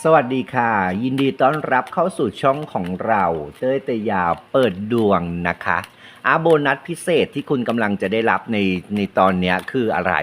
สวัสดีค่ะ ยินดีต้อนรับเข้าสู่ช่องของเราเต้ยเตยาเปิดดวงนะคะอาโบนัสพิเศษที่คุณกำลังจะได้รับในในตอนนี้คืออะไร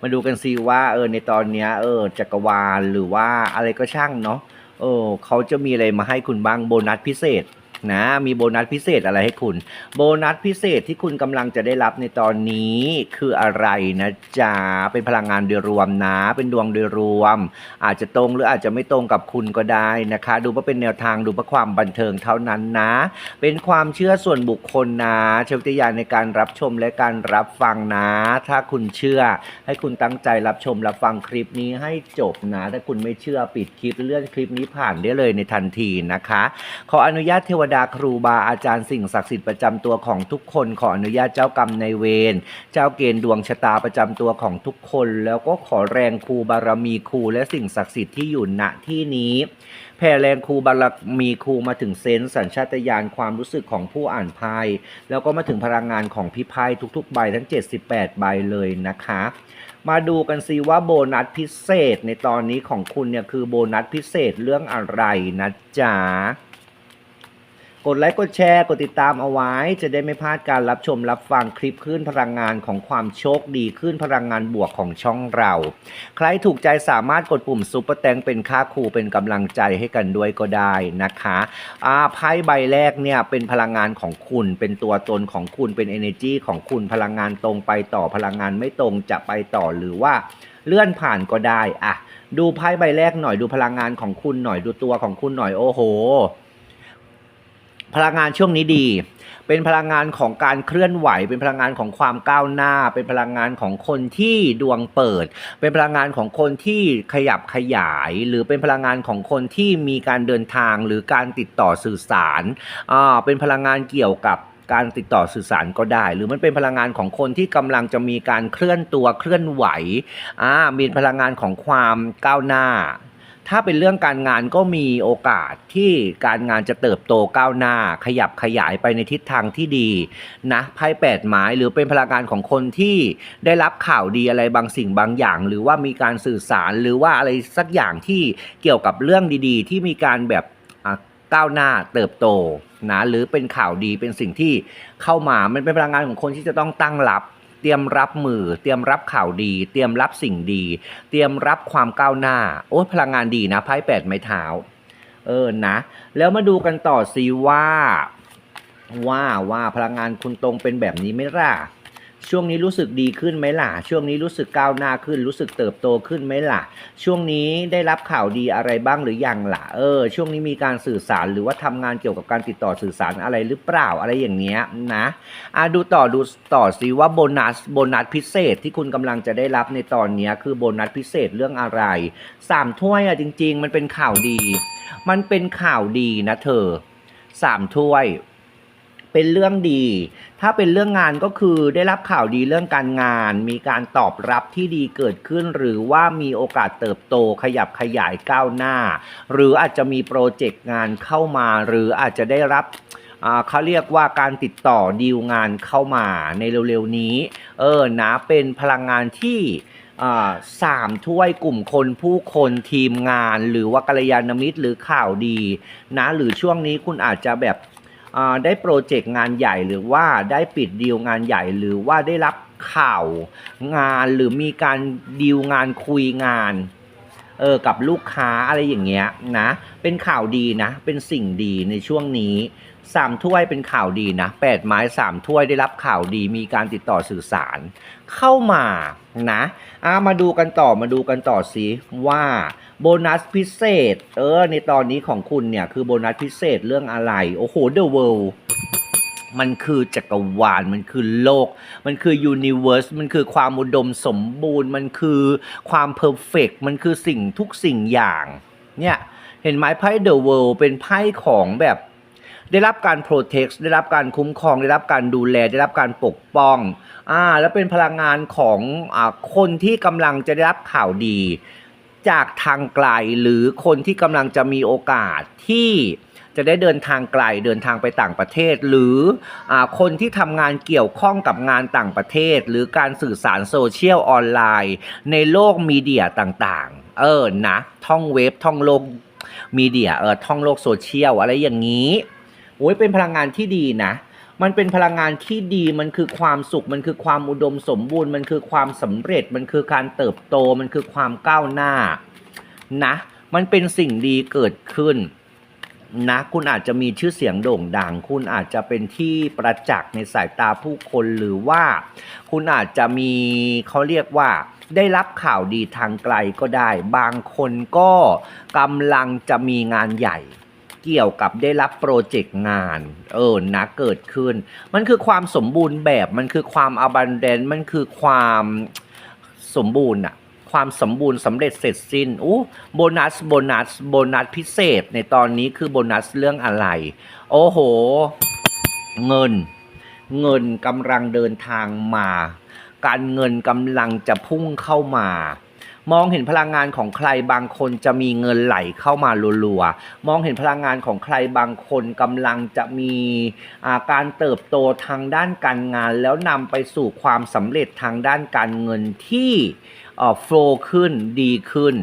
มาดูกันซิว่าเออในตอนนี้เออจักรวาลหรือว่าอะไรก็ช่างเนาะเออเขาจะมีอะไรมาให้คุณบ้างโบนัสพิเศษ นะมีโบนัสพิเศษอะไรให้คุณ โบนัสพิเศษที่คุณกำลังจะได้รับในตอนนี้คืออะไรนะจ๊ะเป็นพลังงานโดยรวมนะ เป็นดวงโดยรวม อาจจะตรงหรืออาจจะไม่ตรงกับคุณก็ได้นะคะ ดูว่าเป็นแนวทางดูเพื่อความบันเทิงเท่านั้นนะ เป็นความเชื่อส่วนบุคคลนะใช้วิทยาในการรับชมและการรับฟังนะ ถ้าคุณเชื่อ ให้คุณตั้งใจรับชมรับฟังคลิปนี้ให้จบนะ ถ้าคุณไม่เชื่อปิดคลิปเลื่อนคลิปนี้ผ่านได้เลยในทันทีนะคะ ขออนุญาตเทวดาครูบาอาจารย์สิ่งศักดิ์สิทธิ์ประจำตัวของทุกคน ขออนุญาตเจ้ากรรมในเวรเจ้าเกณฑ์ดวงชะตาประจำตัวของทุกคน แล้วก็ขอแรงครูบารมีครูและสิ่งศักดิ์สิทธิ์ที่อยู่ณที่นี้แผ่แรงครูบารมีครูมาถึงเซนส์สัญชาตญาณความรู้สึกของผู้อ่านไพ่แล้วก็มาถึงพลังงานของพี่ไพ่ทุกๆใบทั้ง 78 ใบเลยนะคะ มาดูกันซิว่าโบนัสพิเศษในตอนนี้ของคุณเนี่ยคือโบนัสพิเศษเรื่องอะไรนะจ๊ะ ดไลค์กดแชร์กดติดตามเอาไว้ จะได้ไม่พลาดการรับชมรับฟังคลิปขึ้นพลังงานของความโชคดีขึ้นพลังงานบวกของช่องเรา ใครถูกใจสามารถกดปุ่มซุปเปอร์แตงเป็นค่าครูเป็นกำลังใจให้กันด้วยก็ได้นะคะอาไพ่ใบแรกเนี่ยเป็นพลังงานของคุณ เป็นตัวตนของคุณเป็น energy ของคุณพลังงานตรงไปต่อพลังงานไม่ตรงจะไปต่อหรือว่าเลื่อนผ่านก็ได้อะดูไพ่ใบแรกหน่อยดูพลังงานของคุณหน่อยดูตัวของคุณหน่อยโอ้โห พลังงานช่วงนี้ดี เป็นพลังงานของการเคลื่อนไหว เป็นพลังงานของความก้าวหน้า เป็นพลังงานของคนที่ดวงเปิด เป็นพลังงานของคนที่ขยับขยาย หรือเป็นพลังงานของคนที่มีการเดินทางหรือการติดต่อสื่อสารอ่าเป็นพลังงานเกี่ยวกับการติดต่อสื่อสารก็ได้ หรือมันเป็นพลังงานของคนที่กำลังจะมีการเคลื่อนตัวเคลื่อนไหวอ่ามีพลังงานของความก้าวหน้า ถ้าเป็นเรื่องการงานก็มีโอกาสที่การงานจะเติบโตก้าวหน้า ขยับขยายไปในทิศทางที่ดีนะไพ่แปดไม้หรือเป็นพลังงานของคนที่ได้รับข่าวดีอะไรบางสิ่งบางอย่าง หรือว่ามีการสื่อสารหรือว่าอะไรสักอย่างที่เกี่ยวกับเรื่องดีๆ ที่มีการแบบก้าวหน้าเติบโตนะหรือเป็นข่าวดีเป็นสิ่งที่เข้ามามันเป็นพลังงานของคนที่จะต้องตั้งรับ เตรียมรับมือ เตรียมรับข่าวดี เตรียมรับสิ่งดี เตรียมรับความก้าวหน้า โอ้ยพลังงานดีนะไพ่แปดไม้เท้า เออนะ แล้วมาดูกันต่อสิว่า ว่าว่าพลังงานคุณตรงเป็นแบบนี้ไหมล่ะ ช่วงนี้รู้สึกดีขึ้นไหมล่ะ ช่วงนี้รู้สึกก้าวหน้าขึ้น รู้สึกเติบโตขึ้นไหมล่ะ ช่วงนี้ได้รับข่าวดีอะไรบ้างหรือยังล่ะ เออ ช่วงนี้มีการสื่อสารหรือว่าทำงานเกี่ยวกับการติดต่อสื่อสารอะไรหรือเปล่าอะไรอย่างเงี้ยนะอะดูต่อดูต่อสิว่าโบนัสโบนัสพิเศษที่คุณกำลังจะได้รับในตอนนี้คือโบนัสพิเศษเรื่องอะไรสามถ้วยอะจริง ๆ มันเป็นข่าวดี มันเป็นข่าวดีนะเธอสามถ้วย เป็นเรื่องดี ถ้าเป็นเรื่องงานก็คือได้รับข่าวดีเรื่องการงาน มีการตอบรับที่ดีเกิดขึ้น หรือว่ามีโอกาสเติบโตขยับขยายก้าวหน้า หรืออาจจะมีโปรเจกต์งานเข้ามา หรืออาจจะได้รับเขาเรียกว่าการติดต่อดีลงานเข้ามาในเร็วๆนี้ เออนะเป็นพลังงานที่สามถ้วยกลุ่มคนผู้คนทีมงาน หรือว่ากัลยาณมิตรหรือข่าวดีนะหรือช่วงนี้คุณอาจจะแบบ ได้โปรเจกต์งานใหญ่หรือว่าได้ปิดดีลงานใหญ่หรือว่าได้รับข่าวงานหรือมีการดีลงานคุยงานเออกับลูกค้าอะไรอย่างเงี้ยนะ เป็นข่าวดีนะ เป็นสิ่งดีในช่วงนี้สามถ้วยเป็นข่าวดีนะแปดไม้สามถ้วยได้รับข่าวดีมีการติดต่อสื่อสาร เข้ามานะอามาดูกันต่อมาดูกันต่อสิว่า โบนัสพิเศษ เออ ในตอนนี้ของคุณเนี่ย คือโบนัสพิเศษเรื่องอะไร โอ้โห The World มันคือจักรวาล มันคือโลก มันคือยูนิเว r ร์ส มันคือความอุดมสมบูรณ์ มันคือความเพอร์เฟกมันคือสิ่งทุกสิ่งอย่าง เนี่ย เห็นไหมไพ่ The World เป็นไพ่ของแบบได้รับการ protect ได้รับการคุ้มครอง ได้รับการดูแล ได้รับการปกป้อง อ่า แล้วเป็นพลังงานของอ่าคนที่กำลังจะได้รับข่าวดี จากทางไกลหรือคนที่กำลังจะมีโอกาสที่จะได้เดินทางไกลเดินทางไปต่างประเทศ หรืออคนที่ทำงานเกี่ยวข้องกับงานต่างประเทศ หรือการสื่อสารโซเชียลออนไลน์ ในโลกมีเดียต่างๆ เออนะ ท่องเว็บท่องโลกมีเดียเออท่องโลกโซเชียลอะไรอย่างนี้โอ้ยเป็นพลังงานที่ดีนะ มันเป็นพลังงานที่ดี มันคือความสุข มันคือความอุดมสมบูรณ์ มันคือความสำเร็จ มันคือการเติบโต มันคือความก้าวหน้านะ มันเป็นสิ่งดีเกิดขึ้นนะ คุณอาจจะมีชื่อเสียงโด่งดัง คุณอาจจะเป็นที่ประจักษ์ในสายตาผู้คนหรือว่า คุณอาจจะมีเขาเรียกว่าได้รับข่าวดีทางไกลก็ได้ บางคนก็กำลังจะมีงานใหญ่ เกี่ยวกับได้รับโปรเจกต์งาน เออนะเกิดขึ้น มันคือความสมบูรณ์แบบมันคือความอบันเดนมันคือความสมบูรณ์อะความสมบูรณ์สำเร็จเสร็จสิ้นอู้โบนัสโบนัสโบนัสพิเศษในตอนนี้คือโบนัสเรื่องอะไร โอ้โห เงิน เงินกำลังเดินทางมา การเงินกำลังจะพุ่งเข้ามา มองเห็นพลังงานของใครบางคนจะมีเงินไหลเข้ามารัวๆ มองเห็นพลังงานของใครบางคนกำลังจะมีอาการเติบโตทางด้านการงาน แล้วนำไปสู่ความสำเร็จทางด้านการเงินที่เอ่อโฟล์ขึ้นดีขึ้น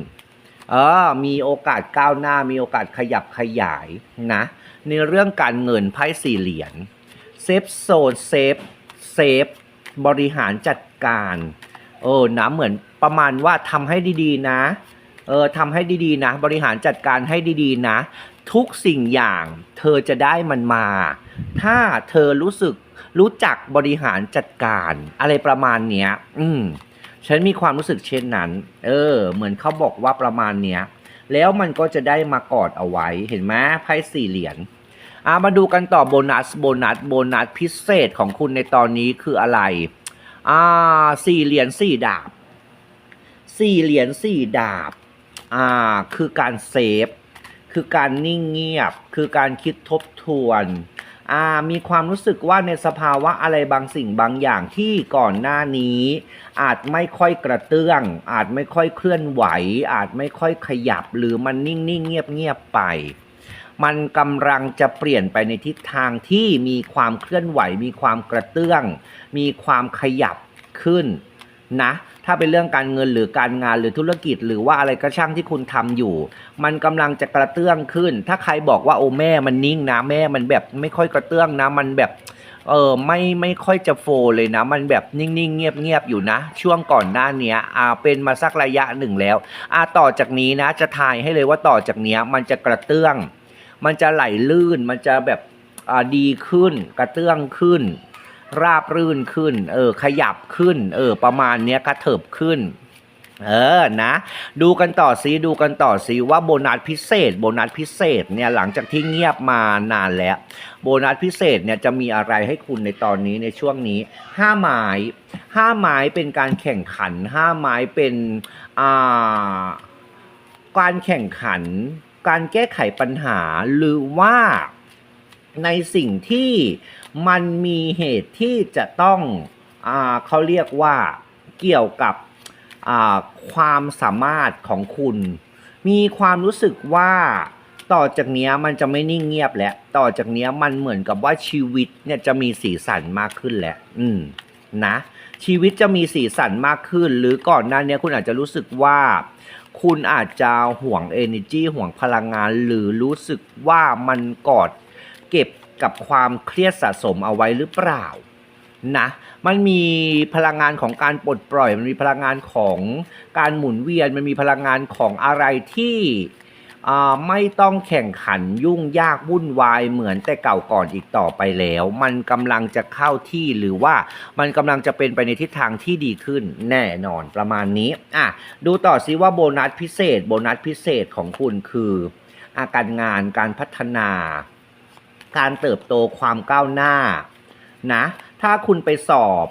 เออมีโอกาสก้าวหน้ามีโอกาสขยับขยายนะ ในเรื่องการเงินไพ่สี่เหรียญเซฟโซนเซฟเซฟบริหารจัดการ เออนะเหมือน ประมาณว่าทำให้ดีๆ นะ เออทำให้ดีๆนะ บริหารจัดการให้ดีๆนะ ทุกสิ่งอย่างเธอจะได้มันมา ถ้าเธอรู้สึกรู้จักบริหารจัดการ อะไรประมาณเนี้ย อืม ฉันมีความรู้สึกเช่นนั้น เออ เหมือนเขาบอกว่าประมาณเนี้ย แล้วมันก็จะได้มากอดเอาไว้ เห็นไหมไพ่สี่เหรียญอ่ามาดูกันต่อโบนัส โบนัส โบนัสพิเศษของคุณในตอนนี้คืออะไร อ่า สี่เหรียญสี่ดาบ สี่เหรียญสี่ดาบ อ่า คือการเซฟ คือการนิ่งเงียบ คือการคิดทบทวน อ่า มีความรู้สึกว่าในสภาวะอะไรบางสิ่งบางอย่างที่ก่อนหน้านี้ อาจไม่ค่อยกระเตื้อง อาจไม่ค่อยเคลื่อนไหว อาจไม่ค่อยขยับ หรือมันนิ่งๆเงียบๆไป มันกำลังจะเปลี่ยนไปในทิศทางที่มีความเคลื่อนไหว มีความกระเตื้อง มีความขยับขึ้นนะ ถ้าเป็นเรื่องการเงินหรือการงานหรือธุรกิจ หรือว่าอะไรก็ช่างที่คุณทำอยู่ มันกำลังจะกระเตื้องขึ้น ถ้าใครบอกว่าโอ้แม่มันนิ่งนะแม่มันแบบไม่ค่อยกระเตื้องนะมันแบบเออไม่ไม่ค่อยจะโฟเลยนะ มันแบบนิ่งๆ เงียบๆ อยู่นะ ช่วงก่อนหน้านี้อ่าเป็นมาสักระยะหนึ่งแล้วอ่าต่อจากนี้นะจะทายให้เลยว่าต่อจากนี้มันจะกระเตื้อง มันจะไหลลื่นมันจะแบบอ่าดีขึ้นกระเตื้องขึ้น ราบรื่นขึ้น เออ ขยับขึ้น เออ ประมาณเนี้ยกระเถิบขึ้น เออ นะ ดูกันต่อซิดูกันต่อซิว่าโบนัสพิเศษ โบนัสพิเศษเนี่ยหลังจากที่เงียบมานานแล้ว โบนัสพิเศษเนี่ยจะมีอะไรให้คุณในตอนนี้ในช่วงนี้ห้าไม้ห้าไม้เป็นการแข่งขันห้าไม้เป็นอ่าการแข่งขัน การแก้ไขปัญหาหรือว่าในสิ่งที่ มันมีเหตุที่จะต้องอเขาเรียกว่าเกี่ยวกับความสามารถของคุณ มีความรู้สึกว่าต่อจากนี้มันจะไม่นิ่งเงียบแล้วต่อจากนี้มันเหมือนกับว่าชีวิตเนี่ยจะมีสีสันมากขึ้นแหละ อืมนะ ชีวิตจะมีสีสันมากขึ้น หรือก่อนหน้านี้คุณอาจจะรู้สึกว่า คุณอาจจะห่วง energy ห่วงพลังงาน หรือรู้สึกว่ามันกอดเก็บ กับความเครียดสะสมเอาไว้หรือเปล่านะมันมีพลังงานของการปลดปล่อย มันมีพลังงานของการหมุนเวียน มันมีพลังงานของอะไรที่อ่าไม่ต้องแข่งขันยุ่งยากวุ่นวายเหมือนแต่เก่าก่อนอีกต่อไปแล้ว มันกำลังจะเข้าที่หรือว่ามันกำลังจะเป็นไปในทิศทางที่ดีขึ้นแน่นอนประมาณนี้อะดูต่อซิว่าโบนัสพิเศษ โบนัสพิเศษของคุณคืออาการงานการพัฒนา การเติบโตความก้าวหน้านะ ถ้าคุณไปสอบ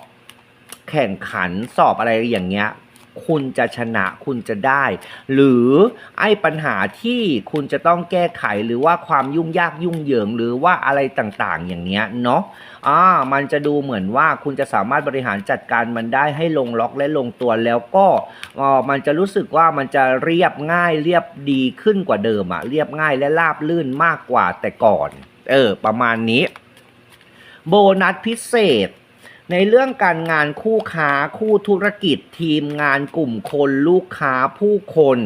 แข่งขันสอบอะไรอย่างเงี้ย คุณจะชนะคุณจะได้ หรือไอ้ปัญหาที่คุณจะต้องแก้ไขหรือว่าความยุ่งยากยุ่งเหยิงหรือว่าอะไรต่างๆ อย่างเงี้ยเนาะอ่ามันจะดูเหมือนว่าคุณจะสามารถบริหารจัดการมันได้ให้ลงล็อกและลงตัวแล้วก็อ่ามันจะรู้สึกว่ามันจะเรียบง่ายเรียบดีขึ้นกว่าเดิมอะเรียบง่ายและราบลื่นมากกว่าแต่ก่อน เออ ประมาณนี้ โบนัสพิเศษ ในเรื่องการงานคู่ค้าคู่ธุรกิจทีมงานกลุ่มคนลูกค้าผู้คน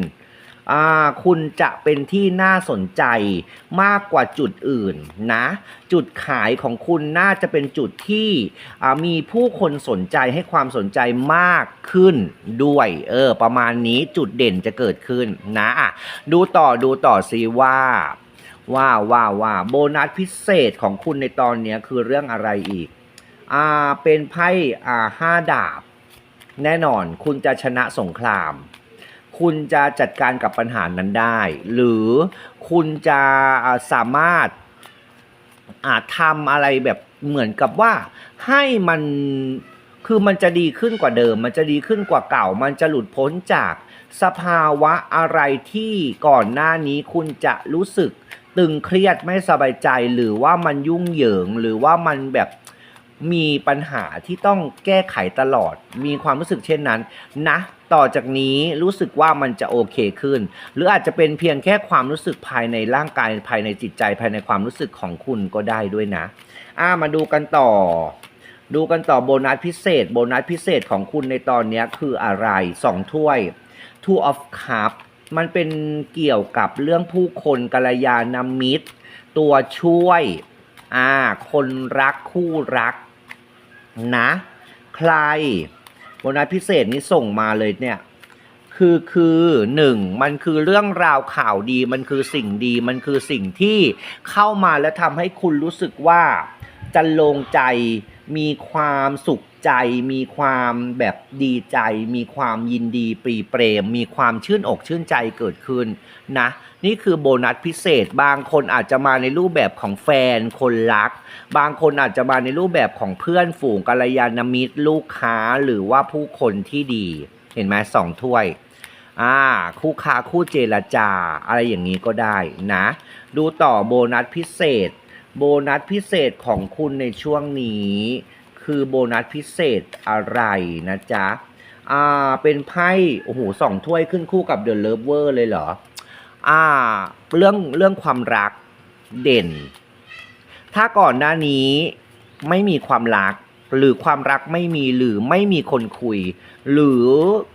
อาคุณจะเป็นที่น่าสนใจมากกว่าจุดอื่นนะ จุดขายของคุณน่าจะเป็นจุดที่อามีผู้คนสนใจให้ความสนใจมากขึ้นด้วยเออประมาณนี้จุดเด่นจะเกิดขึ้นนะดูต่อดูต่อซิว่า ว่าว่าว่าโบนัสพิเศษของคุณในตอนนี้คือเรื่องอะไรอีก อ่า เป็นไพ่อ่าห้าดาบ แน่นอนคุณจะชนะสงคราม คุณจะจัดการกับปัญหานั้นได้ หรือคุณจะสามารถอาจทำอะไรแบบเหมือนกับว่าให้มันคือมันจะดีขึ้นกว่าเดิม มันจะดีขึ้นกว่าเก่า มันจะหลุดพ้นจากสภาวะอะไรที่ก่อนหน้านี้คุณจะรู้สึก ตึงเครียดไม่สบายใจหรือว่ามันยุ่งเหยิงหรือว่ามันแบบมีปัญหาที่ต้องแก้ไขตลอด มีความรู้สึกเช่นนั้นนะ ต่อจากนี้รู้สึกว่ามันจะโอเคขึ้น หรืออาจจะเป็นเพียงแค่ความรู้สึกภายในร่างกายภายในจิตใจภายในความรู้สึกของคุณก็ได้ด้วยนะ อ่ามาดูกันต่อ ดูกันต่อโบนัสพิเศษ โบนัสพิเศษของคุณในตอนนี้คืออะไรสองถ้วย Two of cups มันเป็นเกี่ยวกับเรื่องผู้คนกัลยาณมิตร ตัวช่วย อ่า คนรักคู่รัก นะ ใครโบนัสพิเศษนี้ส่งมาเลยเนี่ย คือคือหนึ่งมันคือเรื่องราวข่าวดี มันคือสิ่งดี มันคือสิ่งที่เข้ามาแล้วทำให้คุณรู้สึกว่าจะลงใจมีความสุข ใจมีความแบบดีใจ มีความยินดีปรีเปรม มีความชื่นอกชื่นใจเกิดขึ้นนะนี่คือโบนัสพิเศษ บางคนอาจจะมาในรูปแบบของแฟนคนรัก บางคนอาจจะมาในรูปแบบของเพื่อนฝูงกัลยาณมิตร ลูกค้าหรือว่าผู้คนที่ดี เห็นไหมสองถ้วยอ่าคู่ค้าคู่เจรจา อะไรอย่างนี้ก็ได้นะ ดูต่อโบนัสพิเศษ โบนัสพิเศษของคุณในช่วงนี้ คือโบนัสพิเศษอะไรนะจ๊ะ อ่า เป็นไพ่ โอ้โหสองถ้วยขึ้นคู่กับเดอะเลิฟเวอร์เลยเหรอ อ่า เรื่องเรื่องความรักเด่น ถ้าก่อนหน้านี้ไม่มีความรักหรือความรักไม่มีหรือไม่มีคนคุย หรือ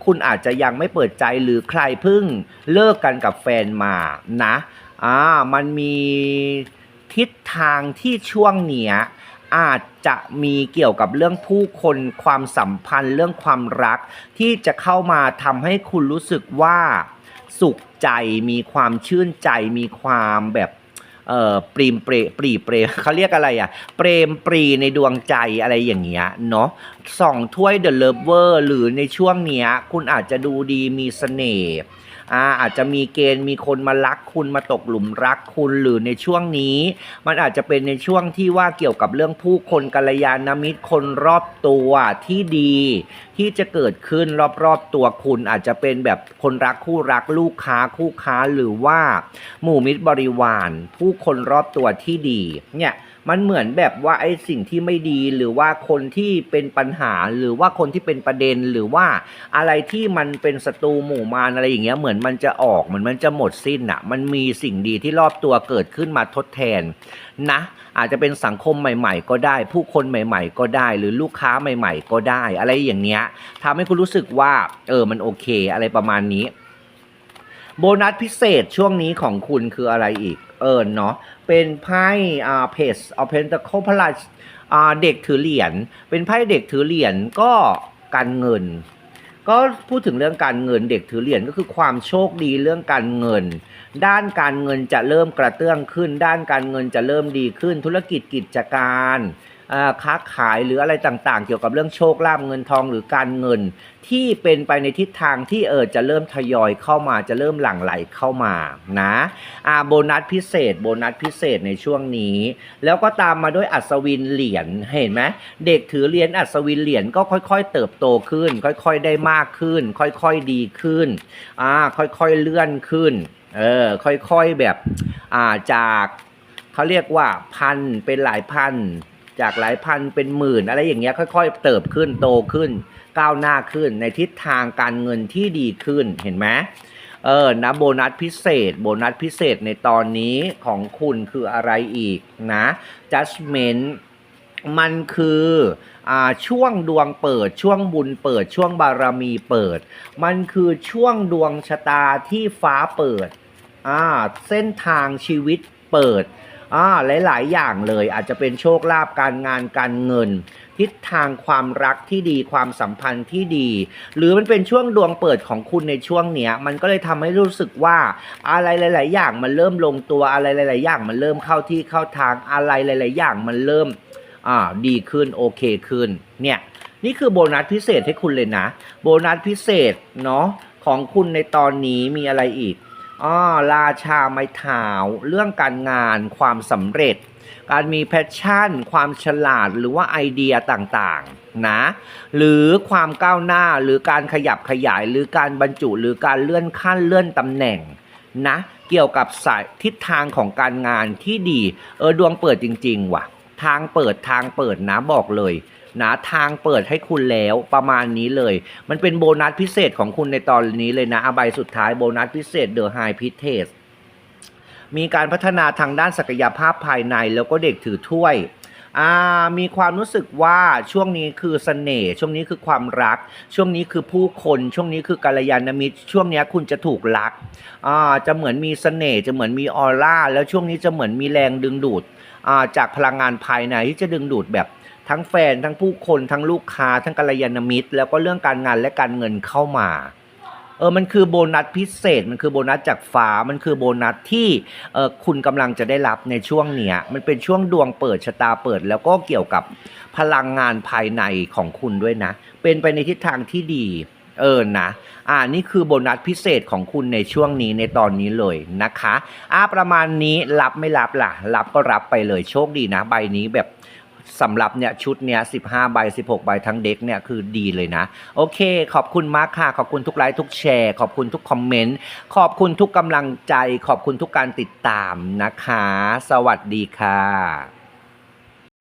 คุณอาจจะยังไม่เปิดใจหรือใครเพิ่งเลิกกันกับแฟนมานะอ่ามันมีทิศทางที่ช่วงเนี้ย อาจจะมีเกี่ยวกับเรื่องผู้คนความสัมพันธ์เรื่องความรัก ที่จะเข้ามาทำให้คุณรู้สึกว่าสุขใจมีความชื่นใจมีความแบบเอ่อปรีมเปรปรีเปรเขาเรียกอะไรอะ เปรมปรีในดวงใจอะไรอย่างเงี้ยเนาะสองถ้วยเดอะเลิฟเวอร์หรือในช่วงเนี้ย คุณอาจจะดูดีมีเสน่ห์ อ่าอาจจะมีเกณฑ์มีคนมารักคุณมาตกหลุมรักคุณหรือในช่วงนี้ มันอาจจะเป็นในช่วงที่ว่าเกี่ยวกับเรื่องผู้คนกัลยาณมิตรคนรอบตัวที่ดี ที่จะเกิดขึ้นรอบๆตัวคุณอาจจะเป็นแบบคนรักคู่รักลูกค้าคู่ค้าหรือว่าหมู่มิตรบริวาร ผู้คนรอบตัวที่ดีเนี่ย มันเหมือนแบบว่าไอ้สิ่งที่ไม่ดีหรือว่าคนที่เป็นปัญหาหรือว่าคนที่เป็นประเด็นหรือว่าอะไรที่มันเป็นศัตรูหมู่มารอะไรอย่างเงี้ยเหมือนมันจะออกเหมือนมันจะหมดสิ้นอะ่ะ มันมีสิ่งดีที่รอบตัวเกิดขึ้นมาทดแทนนะ อาจจะเป็นสังคมใหม่ ๆ ก็ได้ ผู้คนใหม่ ๆ ก็ได้ หรือลูกค้าใหม่ ๆ ก็ได้ อะไรอย่างเงี้ยทำให้คุณรู้สึกว่า เออมันโอเค อะไรประมาณนี้ โบนัสพิเศษช่วงนี้ของคุณคืออะไรอีก เออเนาะ เป็นไพ่อ่าเพจเอาเพนตะโคพลัสอ่าเด็กถือเหรียญเป็นไพ่เด็กถือเหรียญก็การเงิน ก็พูดถึงเรื่องการเงินเด็กถือเหรียญก็คือความโชคดีเรื่องการเงิน ด้านการเงินจะเริ่มกระเตื้องขึ้น ด้านการเงินจะเริ่มดีขึ้นธุรกิจกิจการ ค้าขายหรืออะไรต่างๆ เกี่ยวกับเรื่องโชคลาภเงินทองหรือการเงิน ที่เป็นไปในทิศทางที่เออจะเริ่มทยอยเข้ามาจะเริ่มหลั่งไหลเข้ามานะอ่าโบนัสพิเศษ โบนัสพิเศษในช่วงนี้ แล้วก็ตามมาด้วยอัศวินเหรียญเห็นไหมเด็กถือเหรียญอัศวินเหรียญก็ค่อย ๆ เติบโตขึ้น ค่อย ๆ ได้มากขึ้น ค่อย ๆ ดีขึ้นอ่าค่อยๆเลื่อนขึ้นเออค่อยๆแบบอ่าจากเขาเรียกว่าพันเป็นหลายพัน จากหลายพันเป็นหมื่น อะไรอย่างเงี้ยค่อย ๆ เติบขึ้นโตขึ้น ก้าวหน้าขึ้นในทิศทางการเงินที่ดีขึ้นเห็นไหมเออนะโบนัสพิเศษ โบนัสพิเศษในตอนนี้ของคุณคืออะไรอีกนะ judgment มันคืออ่าช่วงดวงเปิดช่วงบุญเปิดช่วงบารมีเปิด มันคือช่วงดวงชะตาที่ฟ้าเปิดอ่าเส้นทางชีวิตเปิด อ่าหลาย ๆ อย่างเลย อาจจะเป็นโชคลาภการงานการเงิน ทิศทางความรักที่ดีความสัมพันธ์ที่ดี หรือมันเป็นช่วงดวงเปิดของคุณในช่วงเนี้ย มันก็เลยทำให้รู้สึกว่าอะไรหลาย ๆ อย่างมันเริ่มลงตัวอะไรหลาย ๆ อย่างมันเริ่มเข้าที่เข้าทางอะไรหลาย ๆ อย่างมันเริ่มอ่าดีขึ้นโอเคขึ้นเนี่ยนี่คือโบนัสพิเศษให้คุณเลยนะ โบนัสพิเศษเนาะของคุณในตอนนี้มีอะไรอีก อ๋อราชาไม้เท้าเรื่องการงานความสำเร็จ การมีแพชชั่น ความฉลาดหรือว่าไอเดียต่างๆนะหรือความก้าวหน้าหรือการขยับขยาย หรือการบรรจุหรือการเลื่อนขั้นเลื่อนตำแหน่งนะเกี่ยวกับสายทิศทางของการงานที่ดี เออดวงเปิดจริง ๆ ว่ะ ทางเปิดทางเปิดนะบอกเลย นะทางเปิดให้คุณแล้วประมาณนี้เลย มันเป็นโบนัสพิเศษของคุณในตอนนี้เลยนะอบายสุดท้ายโบนัสพิเศษเดอะไฮพิเทสมีการพัฒนาทางด้านศักยภาพภายในแล้วก็เด็กถือถ้วยมีความรู้สึกว่าช่วงนี้คือเสน่ห์ช่วงนี้คือความรัก ช่วงนี้คือผู้คน ช่วงนี้คือกัลยาณมิตร ช่วงนี้คุณจะถูกรักจะเหมือนมีเสน่ห์จะเหมือนมีออร่าแล้วช่วงนี้จะเหมือนมีแรงดึงดูดจากพลังงานภายในที่จะดึงดูดแบบ ทั้งแฟนทั้งผู้คนทั้งลูกค้าทั้งกัลยาณมิตร แล้วก็เรื่องการงานและการเงินเข้ามา เออมันคือโบนัสพิเศษ มันคือโบนัสจากฟ้ามันคือโบนัสที่เออคุณกำลังจะได้รับในช่วงเนี้ยมันเป็นช่วงดวงเปิดชะตาเปิด แล้วก็เกี่ยวกับพลังงานภายในของคุณด้วยนะ เป็นไปในทิศทางที่ดีเออนะ อ่า นี่คือโบนัสพิเศษของคุณในช่วงนี้ในตอนนี้เลยนะคะ อ่า ประมาณนี้รับไม่รับล่ะ รับก็รับไปเลยโชคดีนะ ใบนี้แบบ สำหรับเนี่ยชุดเนี้ย15ใบ16ใบทั้งเด็กเนี่ยคือดีเลยนะ โอเค ขอบคุณมากค่ะ ขอบคุณทุกไลค์ทุกแชร์ ขอบคุณทุกคอมเมนต์ ขอบคุณทุกกำลังใจ ขอบคุณทุกการติดตามนะคะ สวัสดีค่ะ